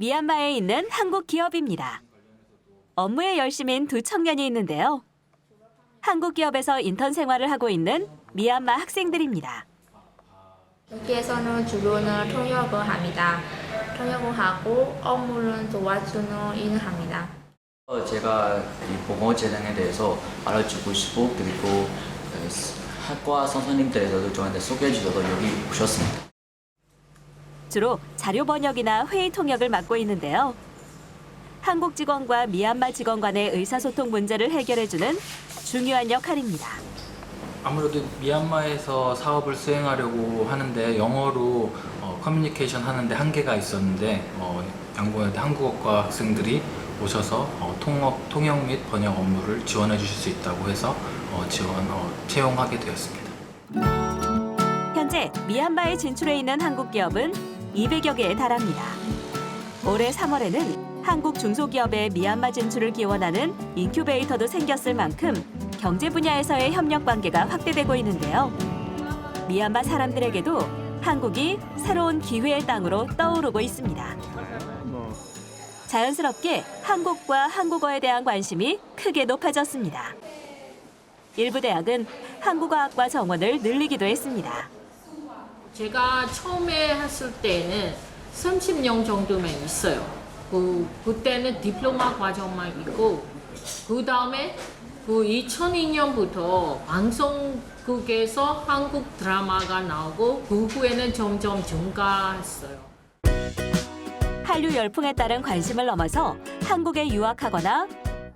미얀마에 있는 한국 기업입니다. 업무에 열심인 두 청년이 있는데요. 한국 기업에서 인턴 생활을 하고 있는 미얀마 학생들입니다. 여기에서는 주로는 통역을 합니다. 통역을 하고 업무는 도와주는 일을 합니다. 어, 제가 이 보건 재능에 대해서 알아주고 싶고 그리고 어, 학과 선생님들에서도 저한테 소개해 주셔서 여기 오셨습니다. 주로 자료 번역이나 회의 통역을 맡고 있는데요. 한국 직원과 미얀마 직원 간의 의사소통 문제를 해결해주는 중요한 역할입니다. 아무래도 미얀마에서 사업을 수행하려고 하는데 영어로 어, 커뮤니케이션 하는데 한계가 있었는데 어, 양보한테 한국어과 학생들이 오셔서 어, 통역, 통역 및 번역 업무를 지원해 주실 수 있다고 해서 어, 지원 어, 채용하게 되었습니다. 현재 미얀마에 진출해 있는 한국 기업은 200여 개에 달합니다. 올해 3월에는 한국 중소기업의 미얀마 진출을 기원하는 인큐베이터도 생겼을 만큼 경제 분야에서의 협력 관계가 확대되고 있는데요. 미얀마 사람들에게도 한국이 새로운 기회의 땅으로 떠오르고 있습니다. 자연스럽게 한국과 한국어에 대한 관심이 크게 높아졌습니다. 일부 대학은 한국어학과 정원을 늘리기도 했습니다. 제가 처음에 했을 때는 30명 정도만 있어요. 그, 그때는 디플로마 과정만 있고, 그 다음에 그 2002년부터 방송국에서 한국 드라마가 나오고, 그 후에는 점점 증가했어요. 한류 열풍에 따른 관심을 넘어서 한국에 유학하거나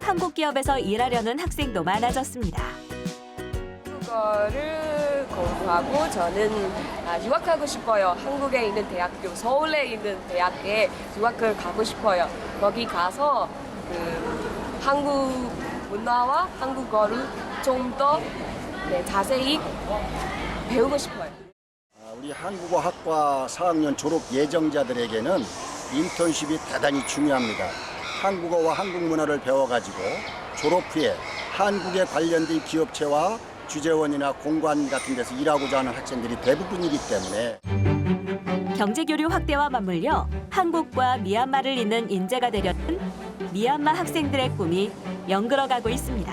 한국 기업에서 일하려는 학생도 많아졌습니다. 한국어를 공부하고 저는 아, 유학하고 싶어요. 한국에 있는 대학교, 서울에 있는 대학에 유학을 가고 싶어요. 거기 가서 그 한국 문화와 한국어를 좀더 네, 자세히 배우고 싶어요. 아, 우리 한국어 학과 4학년 졸업 예정자들에게는 인턴십이 대단히 중요합니다. 한국어와 한국 문화를 배워가지고 졸업 후에 한국에 관련된 기업체와 주재원이나 공관 같은 데서 일하고자 하는 학생들이 대부분이기 때문에 경제 교류 확대와 맞물려 한국과 미얀마를 잇는 인재가 되려는 미얀마 학생들의 꿈이 연그러가고 있습니다.